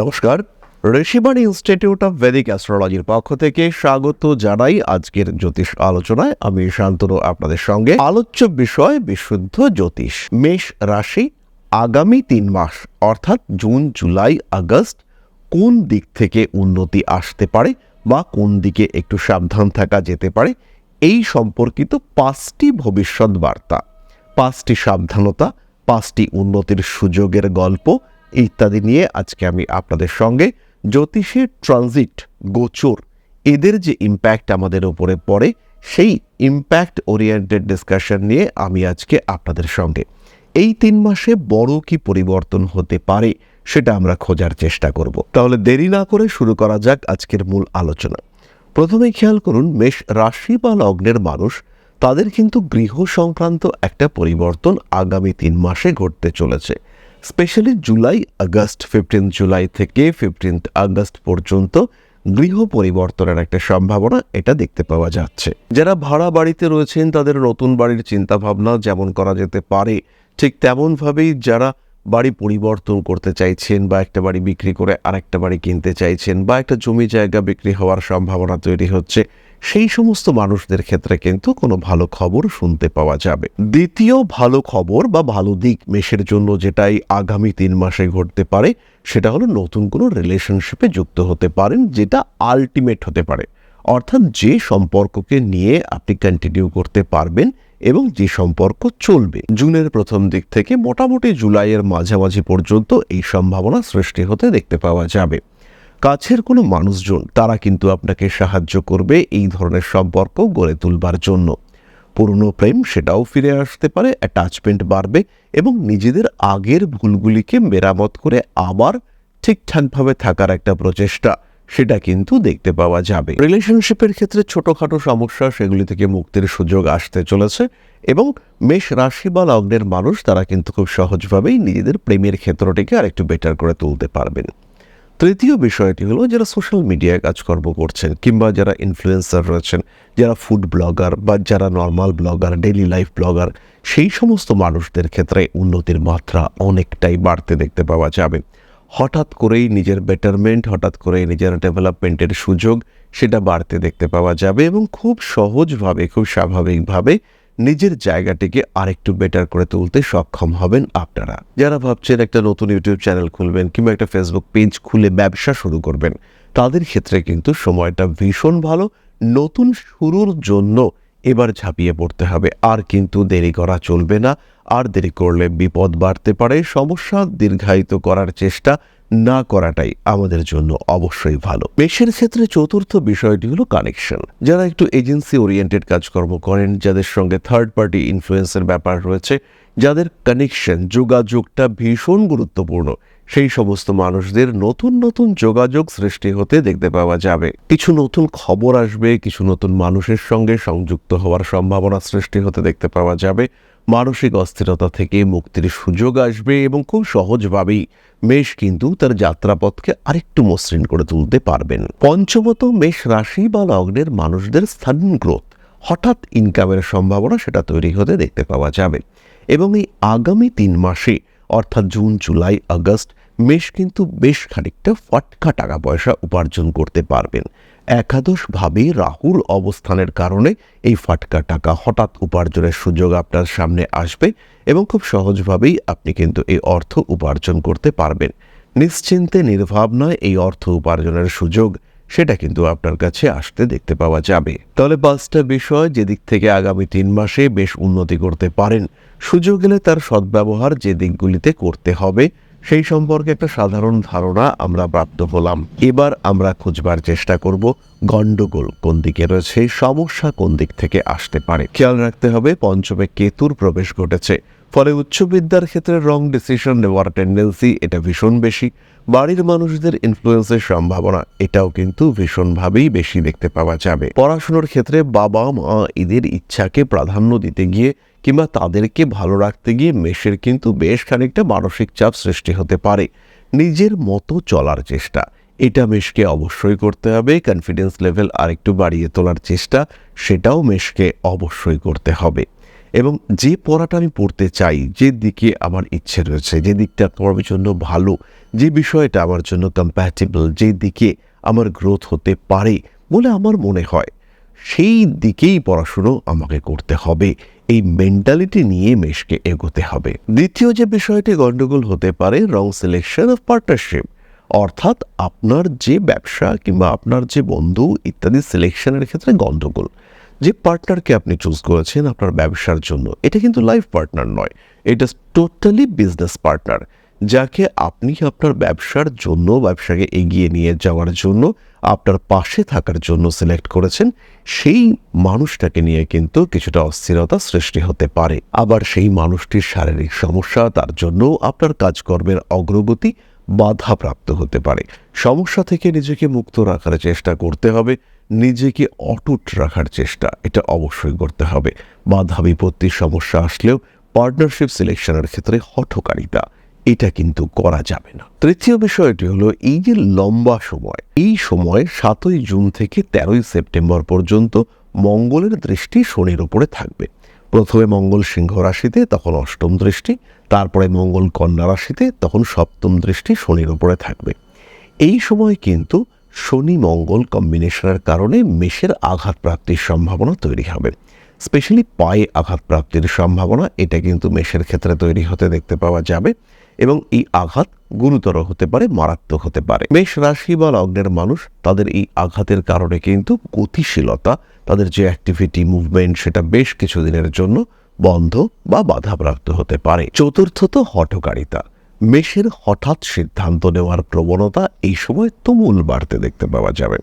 নমস্কার Rishibani institute of Vedic অ্যাস্ট্রোলজির পক্ষ থেকে স্বাগত জানাই আজকের জ্যোতিষ আলোচনায়। আমি শান্তনু, আপনাদের সঙ্গে। আলোচ্য বিষয়, বিশুদ্ধ জ্যোতিষ। মেষ রাশি, আগামী তিন মাস, অর্থাৎ জুন, জুলাই, আগস্ট, কোন দিক থেকে উন্নতি আসতে পারে বা কোন দিকে একটু সাবধান থাকা যেতে পারে, এই সম্পর্কিত পাঁচটি ভবিষ্যৎ বার্তা পাঁচটি সাবধানতা, পাঁচটি উন্নতির সুযোগের গল্প ইত্যাদি নিয়ে আজকে আমি আপনাদের সঙ্গে জ্যোতিষের ট্রানজিট গোচর, এদের যে ইম্প্যাক্ট আমাদের উপরে পড়ে, সেই ইম্প্যাক্ট ওরিয়েন্টেড ডিসকাশন নিয়ে আমি আজকে আপনাদের সঙ্গে। এই তিন মাসে বড় কি পরিবর্তন হতে পারে সেটা আমরা খোঁজার চেষ্টা করব। তাহলে দেরি না করে শুরু করা যাক আজকের মূল আলোচনা। প্রথমে খেয়াল করুন, মেষ রাশি বা লগ্নের মানুষ, তাদের কিন্তু গৃহ সংক্রান্ত একটা পরিবর্তন আগামী তিন মাসে ঘটতে চলেছে। Specially July August fifteen July থেকে ফিফটিন্থ আগস্ট পর্যন্ত গৃহ পরিবর্তনের একটা সম্ভাবনা এটা দেখতে পাওয়া যাচ্ছে। যারা ভাড়া বাড়িতে রয়েছেন, তাদের নতুন বাড়ির চিন্তাভাবনা যেমন করা যেতে পারে, ঠিক তেমনভাবেই যারা বাড়ি পরিবর্তন করতে চাইছেন বা একটা বাড়ি বিক্রি করে আরেকটা বাড়ি কিনতে চাইছেন বা একটা জমি জায়গা বিক্রি হওয়ার সম্ভাবনা তৈরি হচ্ছে সেই সমস্ত মানুষদের ক্ষেত্রে কিন্তু কোনো ভালো খবর শুনতে পাওয়া যাবে। দ্বিতীয় ভালো খবর বা ভালো দিক মেষের জন্য যেটাই আগামী তিন মাসে ঘটতে পারে, সেটা হলো নতুন কোনো রিলেশনশিপে যুক্ত হতে পারেন যেটা আলটিমেট হতে পারে। অর্থাৎ যে সম্পর্ককে নিয়ে আপনি কন্টিনিউ করতে পারবেন এবং যে সম্পর্ক চলবে। জুনের প্রথম দিক থেকে মোটামুটি জুলাইয়ের মাঝামাঝি পর্যন্ত এই সম্ভাবনা সৃষ্টি হতে দেখতে পাওয়া যাবে। কাছের কোনো মানুষজন, তারা কিন্তু আপনাকে সাহায্য করবে এই ধরনের সম্পর্ক গড়ে তুলবার জন্য। পুরনো প্রেম সেটাও ফিরে আসতে পারে অ্যাটাচমেন্ট বাড়বে এবং নিজেদের আগের ভুলগুলিকে মেরামত করে আবার ঠিকঠাকভাবে থাকার একটা প্রচেষ্টা, সেটা কিন্তু দেখতে পাওয়া যাবে। রিলেশনশিপের ক্ষেত্রে ছোটোখাটো সমস্যা, সেগুলি থেকে মুক্তির সুযোগ আসতে চলেছে এবং মেষ রাশি বা লগ্নের মানুষ, তারা কিন্তু খুব সহজভাবেই নিজেদের প্রেমের ক্ষেত্রটিকে আরেকটু বেটার করে তুলতে পারবেন। তৃতীয় বিষয়টি হলো যারা সোশ্যাল মিডিয়ায় কাজকর্ম করছেন কিংবা যারা ইনফ্লুয়েন্সার রয়েছেন, যারা ফুড ব্লগার বা যারা normal blogger daily life blogger সেই সমস্ত মানুষদের ক্ষেত্রে উন্নতির মাত্রা অনেকটাই বাড়তে দেখতে পাওয়া যাবে। হঠাৎ করেই নিজের বেটারমেন্ট হঠাৎ করেই নিজের ডেভেলপমেন্টের সুযোগ, সেটা বাড়তে দেখতে পাওয়া যাবে এবং খুব সহজভাবে, খুব স্বাভাবিকভাবে নিজের জায়গাটিকে আরেকটু বেটার করে তুলতে সক্ষম হবেন আপনারা। যারা ভাবছেন একটা নতুন ইউটিউব চ্যানেল খুলবেন কিংবা একটা ফেসবুক পেজ খুলে ব্যবসা শুরু করবেন, তাদের ক্ষেত্রে কিন্তু সময়টা ভীষণ ভালো। নতুন শুরুর জন্য এবার ঝাঁপিয়ে পড়তে হবে। আর কিন্তু দেরি করা চলবে না। আর দেরি করলে বিপদ বাড়তে পারে। সমস্যা দীর্ঘায়িত করার চেষ্টা না করাটাই আমাদের জন্য অবশ্যই ভালো। মেষের ক্ষেত্রে চতুর্থ বিষয়টি হলো কানেকশন যারা একটু এজেন্সি ওরিয়েন্টেড কাজকর্ম করেন, যাদের সঙ্গে থার্ড পার্টি ইনফ্লুয়েন্সের ব্যাপার রয়েছে, যাদের কানেকশন যোগাযোগটা ভীষণ গুরুত্বপূর্ণ, সেই সমস্ত মানুষদের নতুন নতুন যোগাযোগ সৃষ্টি হতে দেখতে পাওয়া যাবে। কিছু নতুন খবর আসবে, কিছু নতুন মানুষের সঙ্গে সংযুক্ত হওয়ার সম্ভাবনা সৃষ্টি হতে দেখতে পাওয়া যাবে। মানসিক অস্থিরতা থেকে মুক্তির সুযোগ আসবে এবং খুব সহজভাবেই মেষ কিন্তু তার যাত্রাপথকে আরেকটু মসৃণ করে তুলতে পারবেন। পঞ্চমত, মেষ রাশি বা লগ্নের মানুষদের সাডেন গ্রোথ। হঠাৎ ইনকামের সম্ভাবনা সেটা তৈরি হতে দেখতে পাওয়া যাবে। এবং এই আগামী তিন মাসে, অর্থাৎ জুন, জুলাই, আগস্ট, মেষ কিন্তু বেশ খানিকটা ফটকা টাকা পয়সা উপার্জন করতে পারবেন। একাদশভাবে রাহুর অবস্থানের কারণে এই ফাটকা টাকা হঠাৎ উপার্জনের সুযোগ আপনার সামনে আসবে এবং খুব সহজভাবেই আপনি কিন্তু এই অর্থ উপার্জন করতে পারবেন। নিশ্চিন্তে, নির্ভাবনায় এই অর্থ উপার্জনের সুযোগ সেটা কিন্তু আপনার কাছে আসতে দেখতে পাওয়া যাবে। তাহলে পাঁচটা বিষয় যেদিক থেকে আগামী তিন মাসে বেশ উন্নতি করতে পারেন। সুযোগ এলে তার সদ্ব্যবহার যে দিকগুলিতে করতে হবে সেই সম্পর্কে একটা সাধারণ ধারণা আমরা প্রাপ্ত হলাম। এবার আমরা খুঁজবার চেষ্টা করব গন্ডগোল কোন দিকে রয়েছে, সমস্যা কোন দিক থেকে আসতে পারে। খেয়াল রাখতে হবে, পঞ্চমে কেতুর প্রবেশ ঘটেছে। ফলে উচ্চ বিদ্যার ক্ষেত্রে রং ডিসিশন নেওয়ার টেন্ডেন্সি এটা ভীষণ বেশি। বাড়ির মানুষদের ইনফ্লুয়েন্সের সম্ভাবনা, এটাও কিন্তু ভীষণভাবেই বেশি দেখতে পাওয়া যাবে। পড়াশোনার ক্ষেত্রে বাবা মা এদের ইচ্ছাকে প্রাধান্য দিতে গিয়ে কিংবা তাদেরকে ভালো রাখতে গিয়ে মেষের কিন্তু বেশ খানিকটা মানসিক চাপ সৃষ্টি হতে পারে। নিজের মতো চলার চেষ্টা। এটা মেষকে অবশ্যই করতে হবে। কনফিডেন্স লেভেল আরেকটু বাড়িয়ে তোলার চেষ্টা, সেটাও মেষকে অবশ্যই করতে হবে। এবং যে পড়াটা আমি পড়তে চাই, যে দিকে আমার ইচ্ছে রয়েছে, যে দিকটা আমার জন্য ভালো, যে বিষয়টা আমার জন্য কম্প্যাটেবল যে দিকে আমার গ্রোথ হতে পারে বলে আমার মনে হয়। সেই দিকেই পড়াশুনো আমাকে করতে হবে। এই মেন্টালিটি নিয়ে মেশকে এগোতে হবে। দ্বিতীয় যে বিষয়টি গণ্ডগোল হতে পারে রং সিলেকশন অফ পার্টনারশিপ অর্থাৎ আপনার যে ব্যবসা কিংবা আপনার যে বন্ধু ইত্যাদি সিলেকশনের ক্ষেত্রে গণ্ডগোল। যে পার্টনারকে আপনি চুজ করেছেন আপনার ব্যবসার জন্য, এটা কিন্তু লাইফ পার্টনার নয়, এটা টোটালি বিজনেস পার্টনার যাকে আপনি আপনার ব্যবসার জন্য, ব্যবসাকে এগিয়ে নিয়ে যাওয়ার জন্য, আপনার পাশে থাকার জন্য সিলেক্ট করেছেন, সেই মানুষটাকে নিয়ে কিন্তু কিছুটা অস্থিরতা সৃষ্টি হতে পারে। আবার সেই মানুষটির শারীরিক সমস্যা, তার জন্য আপনার কাজকর্মের অগ্রগতি বাধাপ্রাপ্ত হতে পারে। সমস্যা থেকে নিজেকে মুক্ত রাখার চেষ্টা করতে হবে, নিজেকে অটুট রাখার চেষ্টা, এটা অবশ্যই করতে হবে। বাধা বিপত্তির সমস্যা আসলেও পার্টনারশিপ সিলেকশনের ক্ষেত্রে হঠকারিতা। এটা কিন্তু করা যাবে না। তৃতীয় বিষয়টি হলো, এই যে লম্বা সময়, এই সময় সাতই জুন থেকে তেরোই সেপ্টেম্বর পর্যন্ত মঙ্গলের দৃষ্টি শনির উপরে থাকবে। প্রথমে মঙ্গল সিংহ রাশিতে, তখন অষ্টম দৃষ্টি, তারপরে মঙ্গল কন্যা রাশিতে, তখন সপ্তম দৃষ্টি শনির উপরে থাকবে। এই সময় কিন্তু শনি মঙ্গল কম্বিনেশনের কারণে মেষের আঘাত প্রাপ্তির সম্ভাবনা তৈরি হবে। স্পেশালি পায়ে আঘাত প্রাপ্তির সম্ভাবনা, এটা কিন্তু মেষের ক্ষেত্রে তৈরি হতে দেখতে পাওয়া যাবে। এবং এই আঘাত গুরুতর হতে পারে, মারাত্মক হতে পারে। মেষ রাশি বা লগ্নের মানুষ তাদের এই আঘাতের কারণে কিন্তু গতিশীলতা, তাদের যে অ্যাক্টিভিটি মুভমেন্ট সেটা বেশ কিছুদিনের জন্য বন্ধ বা বাধাপ্রাপ্ত হতে পারে। চতুর্থত হঠকারিতা। মেষের হঠাৎ সিদ্ধান্ত নেওয়ার প্রবণতা এই সময় তুমুল বাড়তে দেখতে পাওয়া যাবে।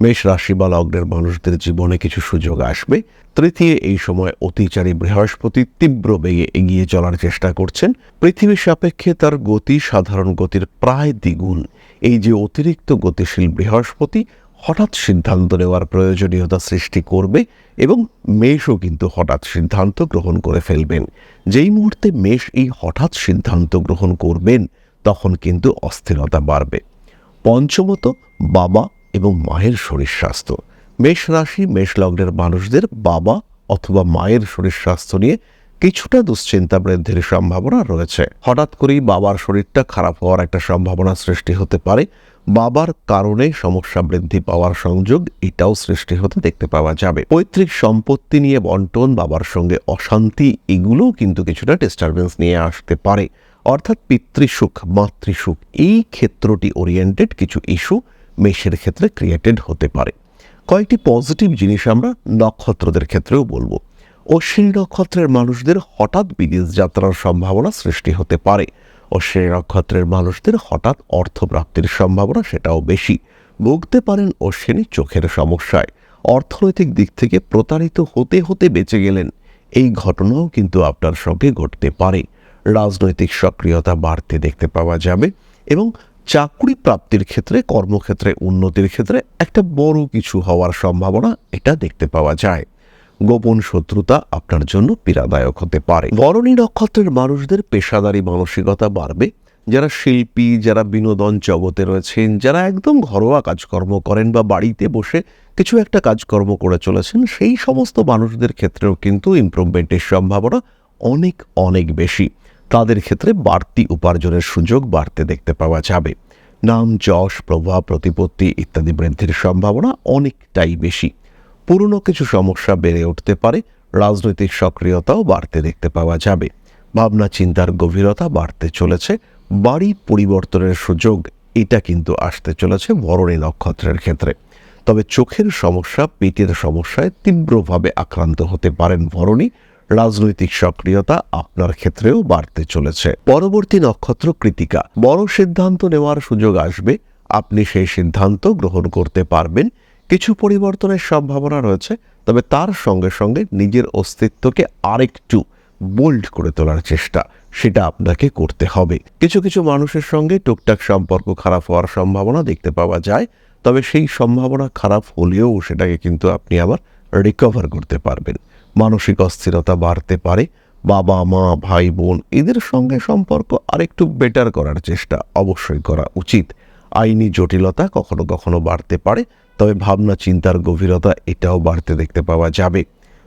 মেষ রাশি বা লগ্নের মানুষদের জীবনে কিছু সুযোগ আসবে। তৃতীয় এই সময় অতিচারী বৃহস্পতি তীব্র বেগে এগিয়ে চলার চেষ্টা করছেন। পৃথিবীর সাপেক্ষে তার গতি সাধারণ গতির প্রায় দ্বিগুণ। এই যে অতিরিক্ত গতিশীল বৃহস্পতি হঠাৎ সিদ্ধান্ত নেওয়ার প্রয়োজনীয়তা সৃষ্টি করবে এবং মেষও কিন্তু হঠাৎ সিদ্ধান্ত গ্রহণ করে ফেলবেন। যেই মুহূর্তে মেষ এই হঠাৎ সিদ্ধান্ত গ্রহণ করবেন, তখন কিন্তু অস্থিরতা বাড়বে। পঞ্চমত, বাবা এবং মায়ের শরীর স্বাস্থ্য। মেষ রাশি, মেষ লগ্নের মানুষদের বাবা অথবা মায়ের শরীর স্বাস্থ্য নিয়ে কিছুটা দুশ্চিন্তা বৃদ্ধির সম্ভাবনা রয়েছে। হঠাৎ করেই বাবার শরীরটা খারাপ হওয়ার একটা সম্ভাবনা সৃষ্টি হতে পারে। বাবার কারণে সমস্যা বৃদ্ধি পাওয়ার সংযোগ এটাও সৃষ্টি হতে দেখতে পাওয়া যাবে। পৈতৃক সম্পত্তি নিয়ে বন্টন, বাবার সঙ্গে অশান্তি, এগুলোও কিন্তু কিছুটা ডিস্টারবেন্স নিয়ে আসতে পারে। অর্থাৎ পিতৃসুখ, মাতৃসুখ এই ক্ষেত্রটি ওরিয়েন্টেড কিছু ইস্যু মেষের ক্ষেত্রে ক্রিয়েটেড হতে পারে। কয়েকটি পজিটিভ জিনিস আমরা নক্ষত্রদের ক্ষেত্রেও বলব। অশ্বিনী নক্ষত্রের মানুষদের হঠাৎ বিদেশ যাত্রার সম্ভাবনা সৃষ্টি হতে পারে। অশ্বিনী নক্ষত্রের মানুষদের হঠাৎ অর্থপ্রাপ্তির সম্ভাবনা সেটাও বেশি। ভুগতে পারেন অশ্বিনী চোখের সমস্যায়। অর্থনৈতিক দিক থেকে প্রতারিত হতে হতে বেঁচে গেলেন। এই ঘটনাও কিন্তু আপনার সঙ্গে ঘটতে পারে। রাজনৈতিক সক্রিয়তা বাড়তে দেখতে পাওয়া যাবে এবং চাকরি প্রাপ্তির ক্ষেত্রে, কর্মক্ষেত্রে, উন্নতির ক্ষেত্রে একটা বড় কিছু হওয়ার সম্ভাবনা এটা দেখতে পাওয়া যায়। গোপন শত্রুতা আপনার জন্য পীড়াদায়ক হতে পারে। বরণী নক্ষত্রের মানুষদের পেশাদারি মানসিকতা বাড়বে। যারা শিল্পী, যারা বিনোদন জগতে রয়েছেন, যারা একদম ঘরোয়া কাজকর্ম করেন বা বাড়িতে বসে কিছু একটা কাজকর্ম করে চলেছেন, সেই সমস্ত মানুষদের ক্ষেত্রেও কিন্তু ইমপ্রুভমেন্টের সম্ভাবনা অনেক অনেক বেশি। তাদের ক্ষেত্রে বাড়তি উপার্জনের সুযোগ বাড়তে দেখতে পাওয়া যাবে। নাম, যশ, প্রভাব, প্রতিপত্তি ইত্যাদি বৃদ্ধির সম্ভাবনা অনেকটাই বেশি। পুরনো কিছু সমস্যা বেড়ে উঠতে পারে, রাজনৈতিক সক্রিয়তাও বাড়তে দেখতে পাওয়া যাবে। ভাবনা, চিন্তার গভীরতা বাড়তে চলেছে, বাড়ি পরিবর্তনের সুযোগ এটা কিন্তু আসতে চলেছে বরণী নক্ষত্রের ক্ষেত্রে। তবে চোখের সমস্যা, পেটের সমস্যায় তীব্রভাবে আক্রান্ত হতে পারেন ভরণী রাজনৈতিক সক্রিয়তা আপনার ক্ষেত্রেও বাড়তে চলেছে। পরবর্তী নক্ষত্র কৃতিকা। বড় সিদ্ধান্ত নেওয়ার সুযোগ আসবে। আপনি সেই সিদ্ধান্ত গ্রহণ করতে পারবেন। কিছু পরিবর্তনের সম্ভাবনা রয়েছে, তবে তার সঙ্গে সঙ্গে নিজের অস্তিত্বকে আরেকটু বোল্ড করে তোলার চেষ্টা, সেটা আপনাকে করতে হবে। কিছু কিছু মানুষের সঙ্গে টুকটাক সম্পর্ক খারাপ হওয়ার সম্ভাবনা দেখতে পাওয়া যায়, তবে সেই সম্ভাবনা খারাপ হলেও সেটাকে কিন্তু আপনি আবার রিকভার করতে পারবেন। মানসিক অস্থিরতা বাড়তে পারে। বাবা, মা, ভাই, বোন, এদের সঙ্গে সম্পর্ক আরেকটু বেটার করার চেষ্টা অবশ্যই করা উচিত। আইনি জটিলতা কখনো কখনো বাড়তে পারে, তবে ভাবনা চিন্তার গভীরতা এটাও বাড়তে দেখতে পাওয়া যাবে।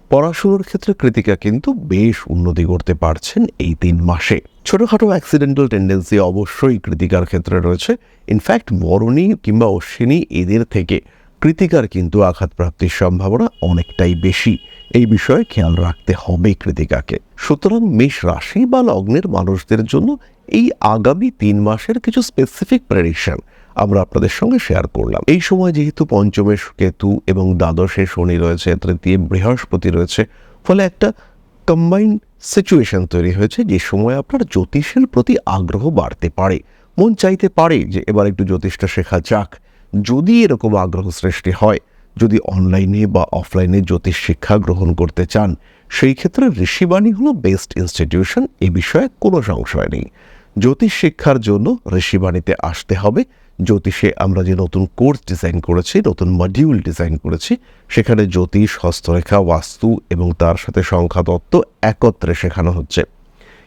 পড়াশুনোর ক্ষেত্রে কৃতিকা কিন্তু বেশ উন্নতি করতে পারছেন এই তিন মাসে। ছোটখাটো অ্যাক্সিডেন্টাল টেন্ডেন্সি অবশ্যই কৃতিকার ক্ষেত্রে রয়েছে। ইনফ্যাক্ট বরণী কিংবা অশ্বিনী এদের থেকে কৃতিকার কিন্তু আঘাতপ্রাপ্তির সম্ভাবনা অনেকটাই বেশি। এই বিষয়ে খেয়াল রাখতে হবে কৃতিকাকে। সুতরাং মেষ রাশি বা লগ্নের মানুষদের জন্য এই আগামী তিন মাসের কিছু স্পেসিফিক প্রেডিকশন আমরা আপনাদের সঙ্গে শেয়ার করলাম। এই সময় যেহেতু পঞ্চমে কেতু এবং দ্বাদশে শনি রয়েছে, তৃতীয় বৃহস্পতি রয়েছে, ফলে একটা কম্বাইন সিচুয়েশন তৈরি হয়েছে যে সময় আপনার জ্যোতিষের প্রতি আগ্রহ বাড়তে পারে। মন চাইতে পারে যে এবার একটু জ্যোতিষটা শেখা যাক। যদি এরকম আগ্রহ সৃষ্টি হয় যদি অনলাইনে বা অফলাইনে জ্যোতিষ শিক্ষা গ্রহণ করতে চান, সেই ক্ষেত্রে ঋষিবাণী হলো বেস্ট ইনস্টিটিউশন এ বিষয়ে কোনো সংশয় নেই। জ্যোতিষ শিক্ষার জন্য ঋষিবাণীতে আসতে হবে। জ্যোতিষে আমরা যে নতুন কোর্স ডিজাইন করেছি, নতুন মডিউল ডিজাইন করেছি, সেখানে জ্যোতিষ, হস্তরেখা, বাস্তু এবং তার সাথে সংখ্যাতত্ত্ব একত্রে শেখানো হচ্ছে।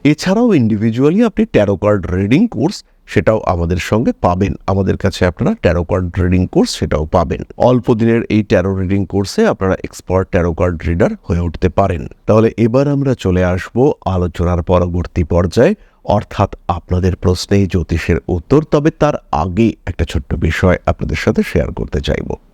এছাড়াও ইন্ডিভিজুয়ালি আপনি ট্যারো কার্ড রিডিং কোর্স সেটাও আমাদের সঙ্গে পাবেন। আমাদের কাছে আপনারা ট্যারো কার্ড রিডিং কোর্স সেটাও পাবেন। অল্প দিনের এই ট্যারো রিডিং কোর্সে আপনারা এক্সপার্ট ট্যারো কার্ড রিডার হয়ে উঠতে পারেন। তাহলে এবার আমরা চলে আসব আলোচনার পরবর্তী পর্যায়ে। অর্থাৎ আপনাদের প্রশ্নে জ্যোতিষের উত্তর, তবে তার আগে একটা ছোট্ট বিষয় আপনাদের সাথে শেয়ার করতে চাইব।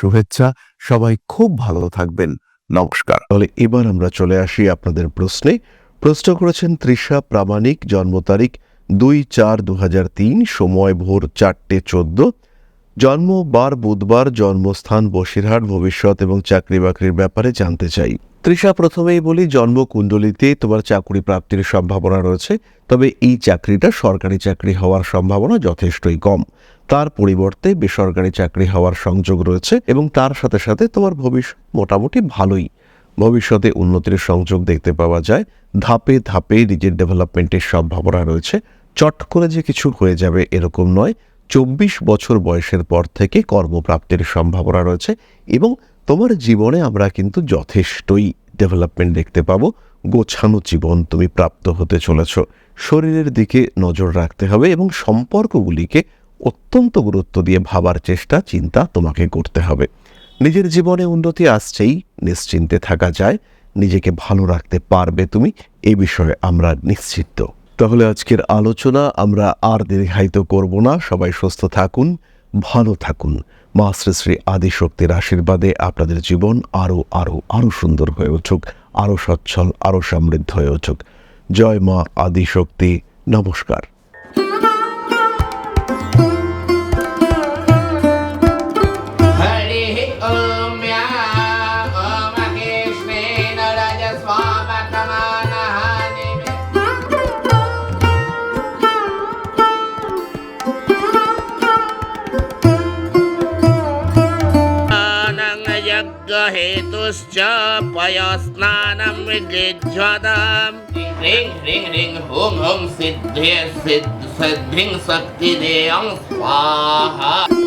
শুভেচ্ছা। সবাই খুব ভালো থাকবেন। নমস্কার। তাহলে এবার আমরা চলে আসি আপনাদের প্রশ্নে। প্রশ্ন করেছেন তৃষা প্রামাণিক জন্ম তারিখ দুই চার দু সময় ভোর চারটে চোদ্দ। জন্ম বার বুধবার, জন্মস্থান বসিরহাট, ভবিষ্যৎ এবং চাকরি বাকরির ব্যাপারে জানতে চাই। তৃষা প্রথমেই বলি জন্ম কুণ্ডলিতে তোমার চাকরি প্রাপ্তির সম্ভাবনা রয়েছে, তবে এই চাকরিটা সরকারি চাকরি হওয়ার সম্ভাবনা যথেষ্টই কম। তার পরিবর্তে বেসরকারি চাকরি হওয়ার সংযোগ রয়েছে এবং তার সাথে সাথে তোমার ভবিষ্যৎ মোটামুটি ভালোই। ভবিষ্যতে উন্নতির সংযোগ দেখতে পাওয়া যায়, ধাপে ধাপে নিজের ডেভেলপমেন্টের সম্ভাবনা রয়েছে। চট করে যে কিছু হয়ে যাবে এরকম নয়, চব্বিশ বছর বয়সের পর থেকে কর্মপ্রাপ্তির সম্ভাবনা রয়েছে এবং তোমার জীবনে আমরা কিন্তু যথেষ্টই ডেভেলপমেন্ট দেখতে পাবো। গোছানো জীবন তুমি প্রাপ্ত হতে চলেছ। শরীরের দিকে নজর রাখতে হবে এবং সম্পর্কগুলিকে অত্যন্ত গুরুত্ব দিয়ে ভাবার চেষ্টা, চিন্তা তোমাকে করতে হবে। নিজের জীবনে উন্নতি আসছেই, নিশ্চিন্তে থাকা যায়। নিজেকে ভালো রাখতে পারবে তুমি, এ বিষয়ে আমরা নিশ্চিত। তাহলে আজকের আলোচনা আমরা আর দীর্ঘায়িত করব না। সবাই সুস্থ থাকুন, ভালো থাকুন। মা শ্রী শ্রী আদিশক্তির আশীর্বাদে আপনাদের জীবন আরও আরও আরও সুন্দর হয়ে উঠুক আরও সচ্ছল আরও সমৃদ্ধ হয়ে উঠুক। জয় মা আদিশক্তি। নমস্কার। यज्ञहेतुश्च पयस्नानं विजिज्वताम् ह्रीं ह्रीं ह्रीं हुं हुं सिद्धे सिद्ध सिद्धिं शक्तिदेयं स्वाहा।